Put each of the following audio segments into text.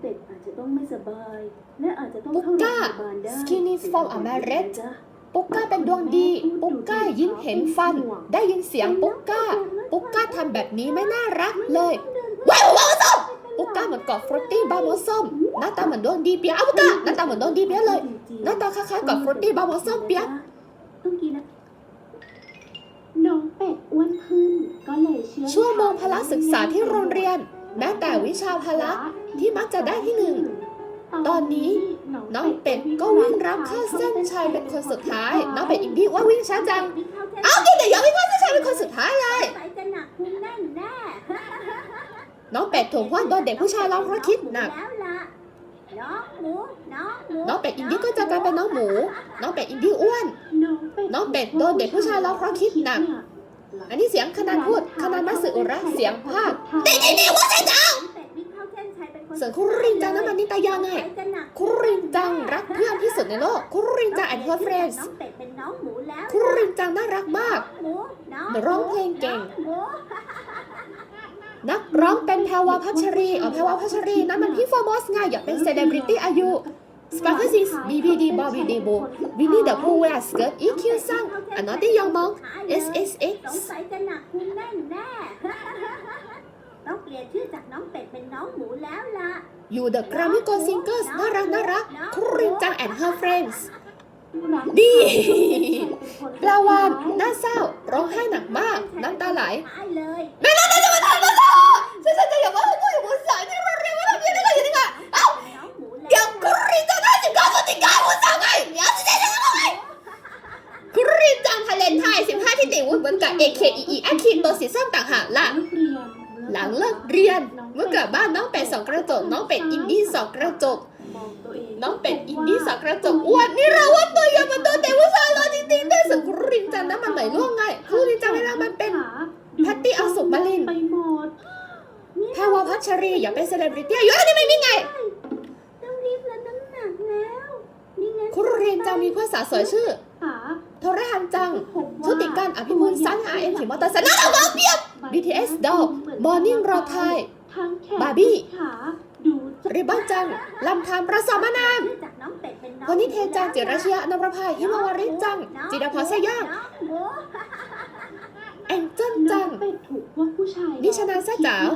เป็ดอาจจะต้องไม่สบาย และอาจจะต้องปุ๊กเข้าโรงก้าพยาบาลได้ Skin is from a marriage ปุ๊กก้าเป็นดวงดี ปุ๊กก้ายิ้มเห็นฟัน ได้ยินเสียงปุ๊กก้า ปุ๊กก้าทำแบบนี้ไม่น่ารักเลยว้าวว้าวส้มปุ๊กก้าเหมือนกอดฟรุตตี้บาร์โมส้มหน้าตาเหมือนดวงดีเปียะอ้าวปุ๊กก้าหน้าตาเหมือนดวงดีเปียะเลย หน้าตาคล้ายๆกับฟรุตตี้บาร์โมส้มเปียะต้องกินนะน้องเป็ดอ้วนขึ้นก็เลยเชื่อชั่วโมงพละศึกษาที่โรงเรียน แม้แต่วิชาพละ ที่มักจะได้ที่หนึ่ง ตอนนี้น้องเป็ดก็วิ่งรับเข้าเส้นชัยเป็นคนสุดท้าย น้องเป็ดอินดี้ว่าวิ่งช้าจัง เอ้ากินแต่ยังวิ่งเข้าเส้นชัยเป็นคนสุดท้ายเลย น้องเป็ดถูกว่าโดนเด็กผู้ชายล้อเพราะคิดหนักน้องเป็ดอินดี้ก็จะกลายเป็นน้องหมู น้องเป็ดอินดี้อ้วน น้องเป็ดโดนเด็กผู้ชายล้อเพราะคิดหนัก อันนี้เสียงคณานพูดคณานมัสึอุระเสียงภาคนี่นี่นี่ว่าใช่จัง ส้นชัยเป็นคนส่วนคุรินจังนั้นมันนิตายาไงใส่จะหนักคุรินจังรักเพื่อนที่สุดในโลก คุรินจังแอนด์เฮอร์เฟรนส์น้องเป็ดเป็นน้องหมูแล้วคุรินจังน่ารักมากหมูน้องร้องเพลงเก่งน้อหมูนักร้องเป็นแพรวาพัชรีอ๋อแพรวาพัชรีนั่นมันพี่ฟอร์มอสไงอยากเป็นเซเลบริตี้อายุสปาร์คซิสบีบีดีบอบบี้ดีโบวินนี่เดอะพูเวลสเกิร์ตอีคิวซังอันนอตตี้ยองมอง S S ส X งสัยจะหนักพุงแน่นแน่ ต้องเปลี่ยนชื่อจากน้องเป็ดเป็นน้องหมูแล้วล่ะอยู่เดอะกรามิโกซิงเกิลน่ารักน่ารักคุรินจังแอนด์เฮอร์เฟรนส์ดีปลาวานน่าเศร้า ร้องไห้หนักมาก น้ำตาไหลหายเลยไม่น่าจะมาทำมาต่อฉันจะอย่ามาพูดอยู่บนสายที่เราเรียนว่าทำยังไงกันยังไงเอ้าน้องหมูแล้วเดี๋ยวคุรินจังได้สิบเก้าพฤศจิกายนสาวไงเดี๋ยวจะได้ยังไงคุรินจังทะเลนไทยสิบห้าที่ติวุ้นเหมือนกับ AKEE แอคคีตัวสีส้มต่างหากล่ะ หลังเลิกเรียน เมื่อกลับบ้านน้องเป็ดสองกระจก น้องเป็ดอินดี้สองกระจก น้องเป็ดอินดี้สองกระจกอ้วนนี่เราว่าตัวอย่ามาตัวเด็กผู้ชายเราจริงๆด้วยส่วนคุรินจังนั้นมันไหนล่วงไงคุรินจังเวลามันเป็นแพตตี้เอาสุกมาลินไปหมดแพรวาพัชรีอยากเป็นเซเลบริตี้อายุอันนี้ไม่มีไงต้องรีบลดน้ำหนักแล้วนี่ไงคุรินจังมีเพื่อนสาวสวยชื่อขาโทรหันจังชุติการอภิมูลซันอาเอ็มขี่มอเตอร์ไซค์น่ารักมากเปียบ BTS ดอล Morning รอไทยบาร์บี้ริบบอนจังลำธารประสามนามชื่อจากน้องเป็ดเป็นน้องคนนี้เทจังจิรชยานประภาหิมาวาริจัง จิดาพรสย่างน้องหมูแองเจิ้นจังดิชนาแซ่จ๋าว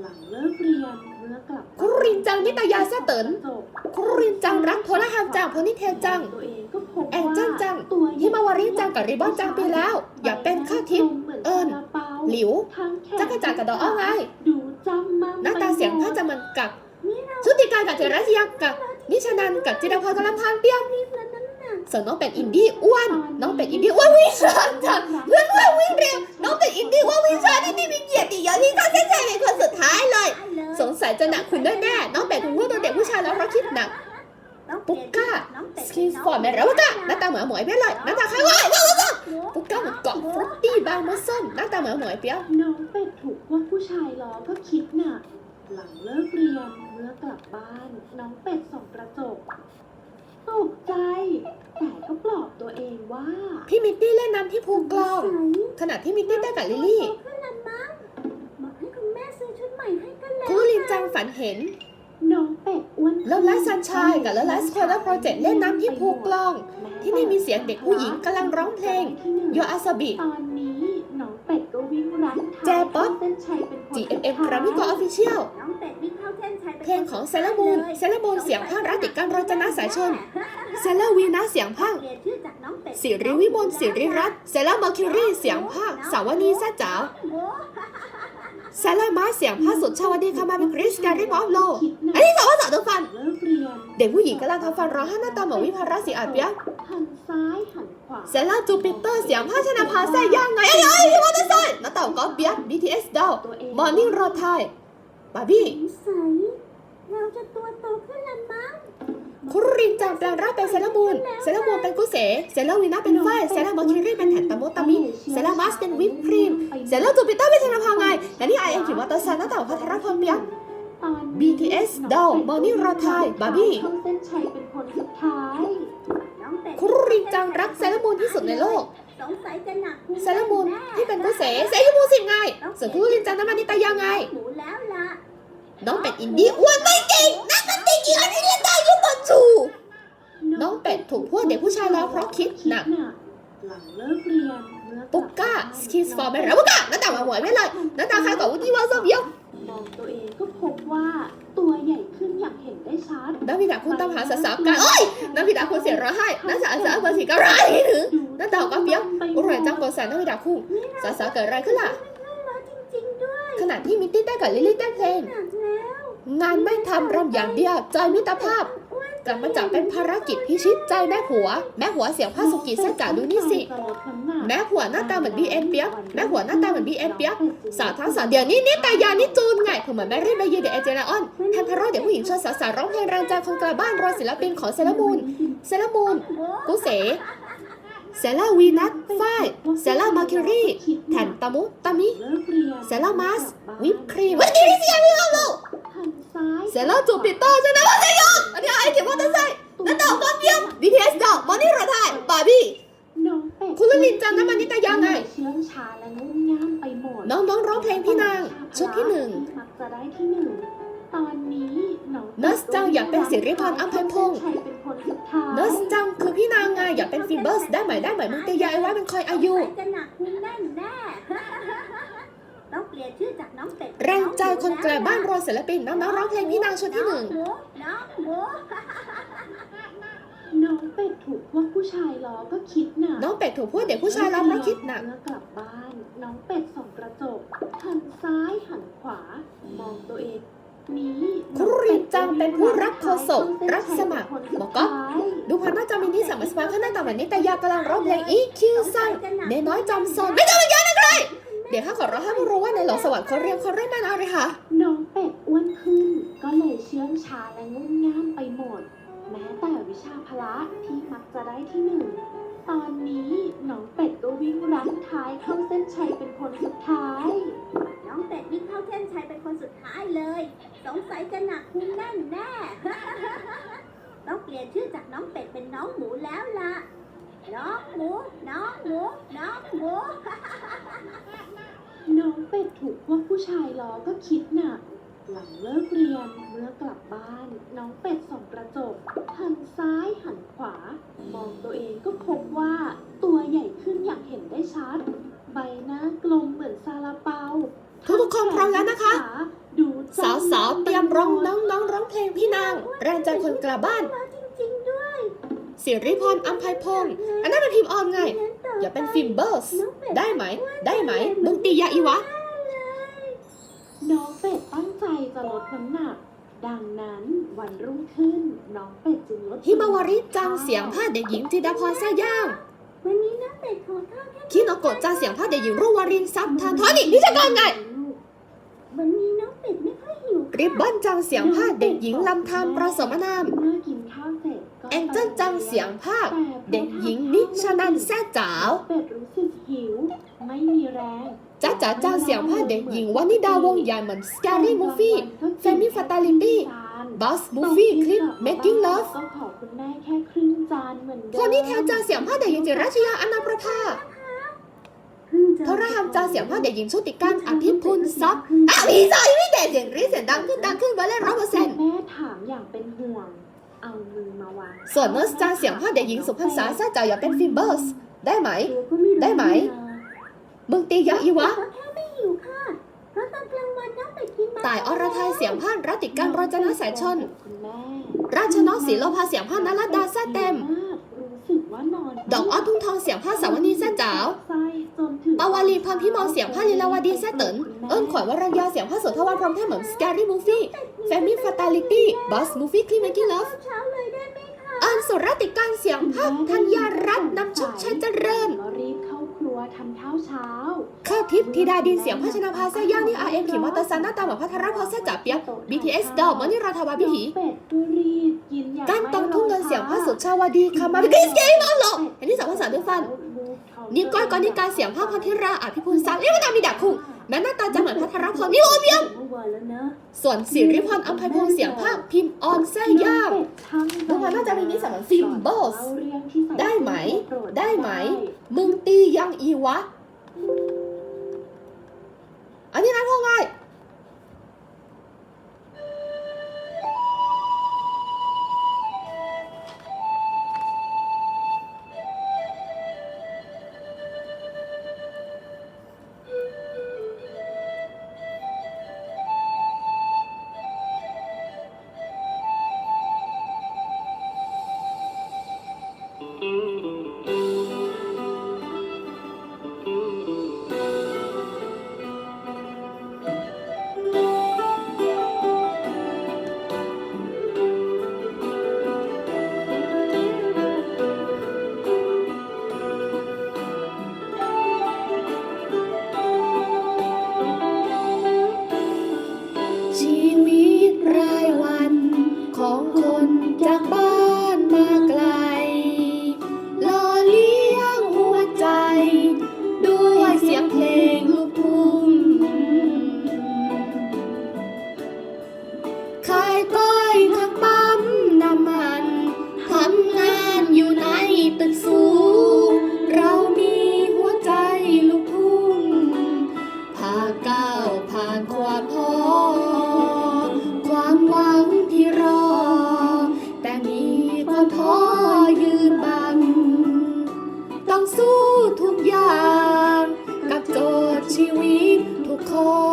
หลังเลิกเรียนเมื่อกลับคุรินจังนิตยาแซ่เตินจบคุรินจังรักโทรหันจังพนิเทจังเองก็พบแองเจิ้นจังตัวหิมาวาริจังกับริบบอนจังไปแล้ว อย่าเป็นข้าทิพย์เอิญ หลิวจักรจันทร์กับดอกอ้อไงดูจำมั่งหน้าตาเสียงพ่อจะเหมือนกับชุติการกับเจรชยากับนิชนันกับจิดาพรกับลำธารเปียกรีบแล้วน้ำหนักส่วนน้องเป็ดอินดี้อ้วนน้องเป็ดอินดี้อ้วนวิ่งช้าจังเพื่อนเพื่อนวิ่งเร็วน้องเป็ดอินดี้อ้วนวิ่งช้านี่นี่มีเกียรติเยอะที่เข้าเส้นชัยเป็นคนสุดท้ายเลย สงสัยจะหนักคุณแน่ๆน้องเป็ดคุณว่าตัวเด็กผู้ชายแล้วเพราะคิดหนัก ปุ๊กก้าสกินฟอร์ดแมนแล้วก็หน้าตาเหมือนหมวยเปี้ยเลยหน้าตาคล้ายว้ายว้าวว้าวปุ๊กก้าเหมือนเกาะฟรุตตี้บางมะส้มหน้าตาเหมือนหมวยเปี้ยน้องเป็ดถูกพวกผู้ชายล้อก็คิดหนักหลังเลิกเรียนเมื่อกลับบ้าน น้องเป็ดส่องกระจกตกใจ แต่ก็ปลอบตัวเองว่า พี่มิตตี้เล่นน้ำที่ภูกลองขณะที่มิตตี้ได้กับลิลลี่ขึ้นละมั้งบอกให้คุณแม่ซื้อชุดใหม่ให้กันแล้วคุรินจังฝันเห็นน้อง เป็ดอ้วนแล้วไลฟ์ซันชายกับแล้วไลฟ์สควอร์โปรเจกต์เล่นน้ำที่ภูกลอง ที่นี่มีเสียงเด็กผู้หญิงกำลังร้องเพลงโยอาซาบิตอนนี้น้องเป็ดก็วิ่งรันแจป๊อปเส้นชัยเป็นคน GMM กรามิโกออฟฟิเชียลน้องเป็ดวิ่งเข้าเส้นชัยป็นเพลงของเซเลมูนเซเลมูนเสียงภาครัติการรจนาสายชนเซเลวีนาเสียงภาคเปลี่ยนชื่อจากน้องเป็ดสิริวิมลสิริรัตน์เซเลมอร์คิวรีเสียงภาคสาวนีแซ่จ๋า วโอ้เซเลมาเสียงภาคสุดชาวดีคามาเป็นคริสการิมอฟโลอันนี้สาวสาวตัวฟันเลิกเรียนเด็กผู้หญิงกำลังทำฟันร้องไห้หน้าตาเหมือนวิภาราสีอาเปียกหันซ้ายหันขวาเซล่าจูปิเตอร์เสียงภาคชนะพาแซ่ย่างไงเอ้ยเอ้ยที่มอเตอร์ไซค์หน้าตาของก๊อฟเบียก BTS ดาวตัวเองมอร์นิ่งรอไทยบาร์บี้สงสัยเราจะตัวโตขึ้นละมั้ง คุรินจังแปลงร่างเป็นเซเลมูนเซเลมูนเป็นกุเสเซเลวีนาเป็นฝ้ายเซเลมอคิรีเป็นแผ่นตะโมตามิเซเลมัสเป็นวิปครีมเซเลจูปิเตอร์เป็นชนะพาไงและนี่ไอเอ็มขี่มอเตอร์ซค์หน้าตาพัทรพลเปียกตอน BTS ดาวมอนิ่รอไทยบาร์บี้เส้นชัยเป็นคนสุดท้ายคุรินจังรักเซเลมูนที่สุดในโลกเซเลมูนที่เป็นกุเสเซยุมูสิงไงส่วนคุรินจังน้ำมันนิตายาไงหมูแล้วล่ะน้องเป็ดอินดี้อ้วนไม่เก่งนักดน ตรีหญิงอาริเลียตายุบจูน้องเป็ดถูกพวกเด็กผู้ชายล้อเพราะคิดหนักหลังเลิกเรียนเมื่อปุกก้าสกินฟอร์มไม่รับปุกก้าหน้าตาหวานหวานไม่เลยหน้าตาคล้ายกับวุฒิวาซบเยอะมองตัวเองก็พบว่าตัวใหญ่ขึ้นอย่างเห็นได้ชัดน้ำพิดาคุณตามหาสาวๆกันโอ้ยน้ำพิดาคุณเสียงร้องไห้น้าสาวสาวเบอร์สี่ก็ร้ายหรือหน้าตาของกาเปี๊ยกอุไรจังกดแสนน้ำพิดาคู่สาวๆเกิดอะไรขึ้นล่ะจริงๆด้วยขณะที่มิตตี้ได้กับลิลลี่เต้นเพลงหนักแล้ว งานไม่ทำรำอย่างเดียวใจมิตรภาพกลับมาจับเป็นภารกิจพิชิตใจแม่ผัว แม่ผัวเสียงพาสุกิแซ่จ๋าดูนี่สิ แม่ผัวหน้าตาเหมือนบีเอ็นเปียกแม่ผัวหน้าตาเหมือนบีเอ็นเปียกสาวทั้งสาวเดี๋ยวนี้นี่ตายานี่จูนไงผมเหมือนแม่รียนใบเยเดเอเจนาออนแทนพาร์เดี๋ยวผู้หญิงชวนสาวๆร้องเพลงแรงใจคนกลาบ้านรอศิลปินของเซเลมูนเซเลมูนกุเสเซล่าวีนัทฝ้ายเซล่ามาคิรีแทนตามุตามิเซล่ามาสวิปครีมวันนี้เสียพี่เอาลูก เซล่าจูปิโต้ใช่ไหมว่าเซยองอันนี้ไอ้เก็บว่าจะใส่นั่นดอกก้อนเยี่ยม BTS ดอกมอนี่ระทายบาร์บี้คุณลุลินจังน้ำมันนิตยาไงเชื่องชาและงุ่มง่ามไปหมดน้องๆร้องเพลงพี่นางชุดที่หนึ่งมักจะได้ที่หนึ่งตอนนี้น้องเนอร์สจังอยากเป็นศิริพรอัมภัยพงษ์ชัยเป็นคนสุดท้ายเนอร์สจังคือพี่นางไงอยากเป็นฟิเบอร์สได้ไหมได้ไหมมึงเตยายไว้เป็นคอยอายุ รงใจคนแกลบ้านรอศิลปินน้องๆร้องเพลงพี่นางชุดที่หนึ่งน้องหมูน้องหมูน้องเป็ดถูกพวกผู้ชายล้อก็คิดหนักน้องเป็ดถูกพวกเด็กผู้ชายรับเพราะคิดหนักเมื่อกลับบ้าน น้องเป็ดส่องกระจกหันซ้ายหันขวา มองตัวเองนี้ครูรินจังเป็นผู้รับโฆษกรับสมัครบอกก๊อฟดูพันหน้าจอมินิสามสปาร์คหน้าตาเหมือนนิตยากำลังร้องเพลงอีคิวซังเนน้อยจอมซนไม่ต้องมาเยอะนะใคร เดี๋ยวข้าขอร้องให้ผู้รู้ว่าในหลวงสวรรค์เขาเรียงเขาเรียกแม่นาเลยค่ะ น้องเป็ดอ้วนขึ้น ก็เลยเชื่องช้าและงุ่มง่ามไปหมด แม้แต่วิชาพละที่มักจะได้ที่หนึ่ง ตอนนี้น้องเป็ดก็วิ่งรั้งท้ายเข้าเส้นชัยเป็นคนสุดท้าย น้องเป็ดวิ่งเข้าเส้นชัยเป็นคนสุดท้ายเลย สงสัยจะหนักคุณแน่นแน่ ต้องเปลี่ยนชื่อจากน้องเป็ดเป็นน้องหมูแล้วล่ะ น้องหมู น้องหมู น้องหมู น้องเป็ดถูกพวกผู้ชายล้อก็คิดหนัก หลังเลิกเรียนเมื่อกลับบ้าน น้องเป็ดส่องกระจก หันซ้ายหันขวา มองตัวเองก็พบว่าตัวใหญ่ขึ้นอย่างเห็นได้ชัด ใบหน้ากลมเหมือนซาลาเปาทุกๆคนพร้อมแล้วนะคะดูสาวสาวๆเตรียมร้องน้องน้องร้องเพลงพี่นางแรงใจคนกลับบ้าน สิริพรอัมภัยพงษ์อันนั้นเป็นพิมพ์ออนไง อย่าเป็นฟิล์มเบอร์สน้องเป็ดได้ไหม ได้ไหมมึงตียาอีวะ น้องเป็ดตั้งใจจะลดน้ำหนัก ดังนั้นวันรุ่งขึ้น น้องเป็ดจึงลดฮิมาวาริจังเสียงผ้าเด็กหญิงจิดาพรแซ่ย่างวันนี้น้องเป็ดขอข้าวแค่คิโนโกะจังเสียงผ้าเด็กหญิงรุ่งวารินซับทานทอนี่พี่จะก่อนไงวันนี้น้องเป็ดไม่ค่อยหิวริบบิ้นจังเสียงผ้าเด็กหญิงลำธารประสมนาม แองเจิลจังเสียงภาค เด็กหญิงนิชนันแซ่จ๋าวเป็ดรู้สึกหิว ไม่มีแรงจ้าจ๋าจ้าเสียงภาคเด็กหญิงวานิดาวงใหญ่เหมือน Scary Movie Femi Fatality Boss Movie คลิป Making Love ก็ขอคุณแม่แค่ครึ่งจานเหมือนเดิมพอนี่แทนจ้าเสียงภาคเด็กหญิงจิรัชยาอนาประภาทรหามจ้าเสียงภาคเด็กหญิงชุติการอภิพุนซับอะมีสายไม่แต่เสียงรีเสียงดังขึ้นดังขึ้นวันละร้อยเปอร์เซ็นต์แม่ถามอย่างเป็นห่วง เอามือมาวางส่วนเนอร์สจ้าเสียงภาคเด็กหญิงสุพรรณษาแซ่จ๋าอยากเป็นฟิล์มเบอร์สได้ไหม ตัวก็รู้ได้ไหม มึงตียาอีวะขอแค่ไม่หิวค่ะ เพราะตอนกลางวันน้องเป็ดกินมาตายอรไทยเสียงภาครัตติการรจนาสายชน คุณแม่ราชนกศรีโลภาเสียงภาคนรัตดาแซ่เต็ม รู้สึกว่านอนดอกอ้อทุ่งทองเสียงภาคสาวนีแซ่จ๋าวไส้จนถึงปาวาลีพรพิมลเสียงภาคลีลาวดีแซ่เติ๋นเอิ้นขวัญวรัญญาเสียงภาคสุนทรวันพรหมเทพเหมือน Scary Movie Family Fatality Boss Movie Clean Making Love เช้าเลยได้ไหมคะเอิญสุรติการเสียงภาคธัญญารัตน์นำชุดชัยเจริญก็รีบเข้าครัวทำข้าวเช้า ข้าวทิพย์ธิดาดินเสียงภาชนะภาแซ่ย่างนี่ RM ขี่มอเตอร์ไซค์หน้าตาเหมือนพัทรพรแซ่จ่าเปียก BTS ดอกมอนิราธาวาบิหีเป็ดก็รีบกินอย่างการตองทุ่งเงินเสียงภาคสุดชาวดีคามาบิกิสเกมมาหลอกอันนี้สองภาษาด้วยฟันนี่ก้อยกอนิการเสียงภาคพันธิราอภิพุนซังเรียกว่านามีดาคุงแม้หน้าตาจะเหมือนพัทรพรนี่โอเมียมเมื่อ วานแล้วนะส่วนสิริพรอัมภัยพงษ์เสียงภาคพิมพ์ออนแซ่ย่างดูมันน่าจะมีนิสัยเหมือนฟิล์มเบิลส์ได้ไหม ได้ไหม มึงตียังอีวะาวผ่านความท้อความหวังที่รอ แต่มีความท้อยืนบัน ต้องสู้ทุกอย่าง กับโจทย์ชีวิตทุกข้อ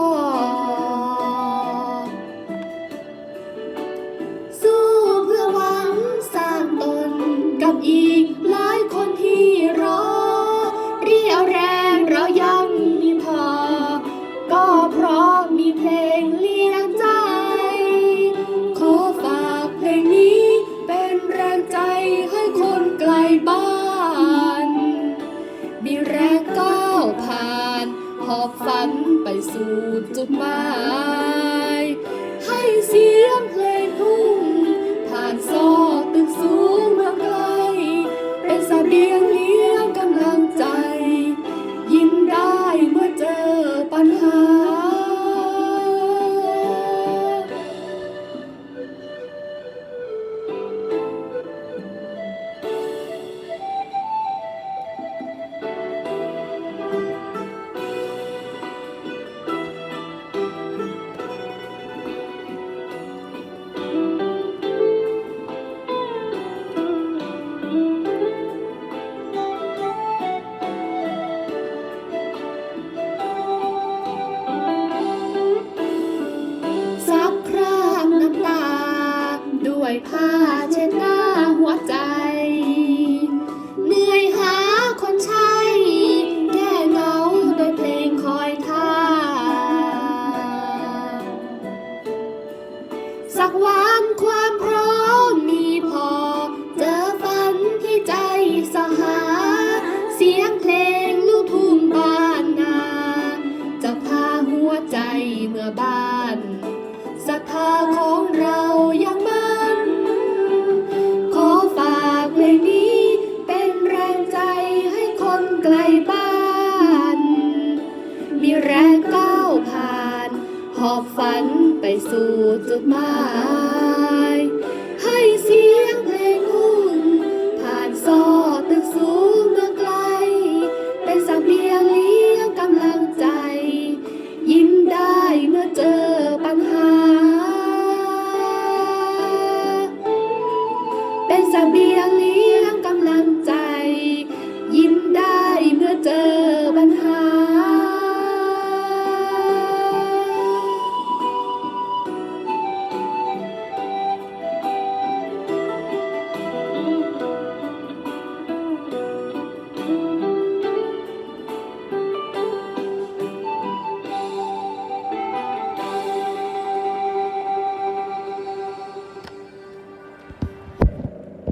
สักวันความพร้อมมีพอ เจอฝันที่ใจสหา เสียงเพลงลูกทุ่งบ้านนา จะพาหัวใจเมื่อบ้านศรัทธาของเรายังมั่น ขอฝากเพลงนี้เป็นแรงใจให้คนไกลบ้าน มีแรงก้าวผ่าน หอบฝันไปสู่จุดหมาย